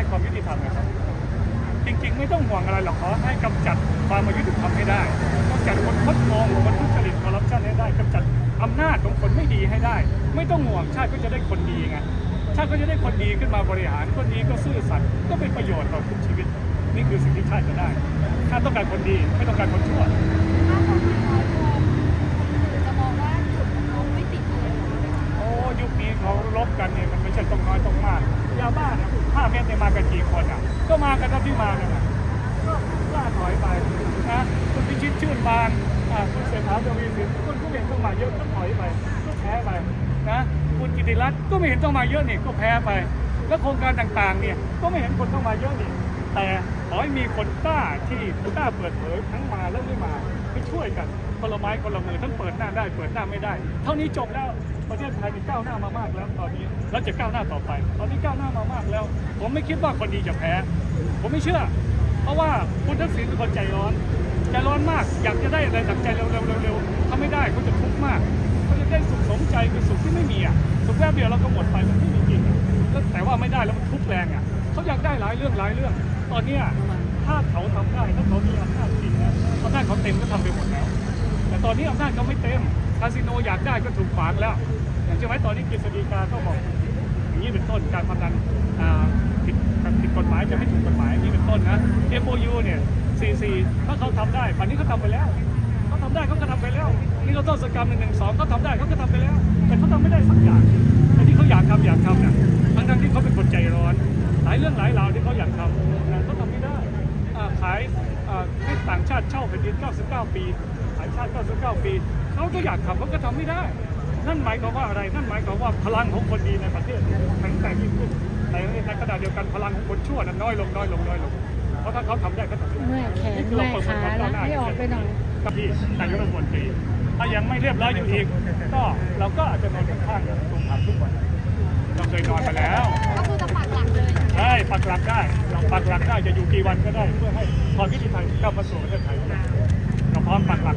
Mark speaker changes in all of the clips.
Speaker 1: ได้ความยุติธรรมนะครับ จริง ๆ ไม่ต้องห่วงอะไรหรอกขอให้กำจัดความอายุติธรรมให้ได้กำจัดคนคดโกงคนทุจริตคอร์รัปชันให้ได้กำจัดอำนาจของคนไม่ดีให้ได้ ไม่ต้องห่วงชาติก็จะได้คนดีไงชาติก็จะได้คนดีขึ้นมาบริหารคนดีก็ซื่อสัตย์ก็เป็นประโยชน์ต่อทุกชีวิต นี่คือสิ่งที่ชาติจะได้ชาติต้องการคนดีไม่ต้องการคนชั่ว
Speaker 2: ถ้าคนไม่น้อยคนจะมองว่าจุดของเขาไม่ติดอะไรหรอกนะคะ
Speaker 1: โอ้ยุคนี้เขาลบกันเนี่ยมันไม่ใช่ต้องน้อยต้องมาก ยาบ้าเนี่ยห้าเมตรเนี่ยมากันกี่คนอะ ก็มากันที่มาเนี่ยนก็ล่าถอยไปนะคุณพิชิตชื่นบานอ่าคุณเศรษฐาทวีสินคนก็ไม่เห็นต้องมาเยอะก็ถอยไปก็แพ้ไปนะคุณกิติรัตน์ก็ไม่เห็นต้องมาเยอะนี่ก็แพ้ไป แล้วโครงการต่างๆเนี่ยก็ไม่เห็นคนต้องมาเยอะนี่แต่ขอให้มีคนกล้าที่กล้าเปิดเผยทั้งมาและไม่มา ไปช่วยกันคนละไม้คนละมือทั้งเปิดหน้าได้ เปิดหน้าไม่ได้ เท่านี้จบแล้วประเทศไทยมีก้าวหน้ามามากแล้วตอนนี้แล้วจะก้าวหน้าต่อไป ตอนนี้ก้าวหน้ามามากแล้ว ผมไม่คิดว่าคนดีจะแพ้ ผมไม่เชื่อ เพราะว่าคุณทักษิณเป็นคนใจร้อนใจร้อนมากอยากจะได้อะไรดังใจเร็วๆเร็วๆทำไม่ได้เขาจะทุกข์มากเขาจะได้สุขสมใจคือสุขที่ไม่มีอะสุขแป๊บเดียวเราก็หมดไปมันไม่มีจริงอะแล้วแต่ว่าไม่ได้แล้วมันทุกข์แรงอะเขาอยากได้หลายเรื่องหลายเรื่อง ตอนเนี้ย ถ้าเขาทำได้ถ้าเขามีอำนาจจริงนะอำนาจเขาเต็มก็ทำไปหมดแล้ว แต่ตอนนี้อำนาจเขาไม่เต็มคาสิโนอยากได้ก็ถูกขวางแล้ว อย่างเช่นไหมตอนนี้กฤษฎีกาก็บอกอย่างนี้เป็นต้นการพนันผิดผิดกฎหมายจะไม่ถูกกฎหมายอย่างนี้เป็นต้นนะ MOU เนี่ย CC ถ้าเขาทำได้ป่านนี้เขาทำไปแล้วเขาทำได้เขาก็ทำไปแล้วนี่เราต้องสกรรมหนึ่งหนึ่งสองเขาทำได้เขาก็ทำไปแล้ว แต่เขาทำไม่ได้สักอย่างแต่ที่เขาอยากทำอยากทำเนี่ยทั้งทั้งที่เขาเป็นคนใจร้อน หลายเรื่องหลายราวที่เขาอยากทำเขาทำไม่ได้อ่าขายอ่าให้ ต่างชาติเช่าแผ่นดิน 99 ปีขายชาติ 99 ปีเขาก็อยากทำเขาก็ทำไม่ได้ นั่นหมายความว่าอะไร นั่นหมายความว่าพลังของคนดีในประเทศแข็งแกร่งยิ่งขึ้นแต่ในขณะเดียวกันพลังของคนชั่วนั้นน้อยลงน้อยลงน้อยลง เพราะถ้าเขาทำได้ก็ทำได้
Speaker 3: เมื่อยแขน
Speaker 1: นี่คือ
Speaker 3: เมื่
Speaker 1: เรา
Speaker 3: อย
Speaker 1: เปิด
Speaker 3: ขา
Speaker 1: ความ
Speaker 3: แล้ว
Speaker 1: ก้าวหน้า
Speaker 3: ให้ออกไปหน่อย
Speaker 1: กับที่นายกรัฐมนตรีถ้ายังไม่เรียบร้อยอยู่อีก ก็เราก็อาจจะนอนข้างๆตรงผับทุกวันเราเคยนอนไปแล้ว
Speaker 2: ปักหลัก
Speaker 1: ได้เราปักหลักได้จะอยู่กี่วันก็ได้ เพื่อให้ความยุติธรรมเข้ามาสู่ประเทศไทยเราพร้อมปักหลัก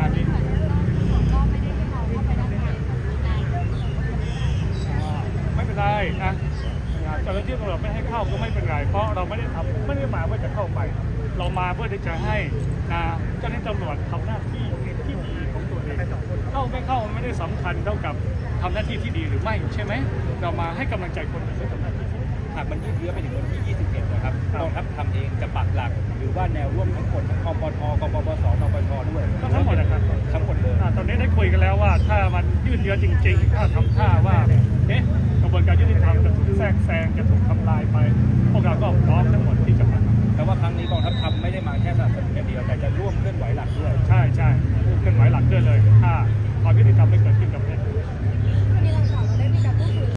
Speaker 2: อันนี้ไม่ได้ให้เป็นไร
Speaker 1: นะเจ้าหน้าที่ตำรวจไม่ให้เข้าก็ไม่เป็นไร เพราะเราไม่ได้ทำไม่ได้มาเพื่อจะเข้าไป เรามาเพื่อที่จะให้นะเจ้าหน้าที่ตำรวจทำหน้าที่ที่ดีของตัวเองเข้าไม่เข้าไม่ได้สำคัญเท่ากับทำหน้าที่ที่ดีหรือไม่ใช่ไหม เรามาให้กำลังใจคนที่ทำหน้าที่ที่ดี
Speaker 4: หากมันยืดเยื้อไปถึงวันที่ 21 นะครับกองทัพทำเองจะปักหลัก หรือว่าแนวร่วมทั้งหมดทั้งคอปทกปปสนปชด้วย
Speaker 1: ก็ทั้งหมดนะครับ
Speaker 4: ทั้งหมดเลย
Speaker 1: อ่าตอนนี้ได้คุยกันแล้วว่าถ้ามันยืดเยื้อจริง ๆ ถ้าทำท่าว่าเอ๊ะกระบวนการยุติธรรมจะถูกแทรกแซงจะถูกทำลายไป พวกเราก็พร้อมทั้งหมดที่จะมา
Speaker 4: แต่ว่าครั้งนี้กองทัพทำไม่ได้มาแค่สนับสนุนอย่างเดียวแต่จะร่วมเคลื่อนไหวหลักด้วย
Speaker 1: ใช่ใช่ผู้เคลื่อนไหวหลักด้วยเลยถ้าความยุติธรรมไม่เกิดขึ้น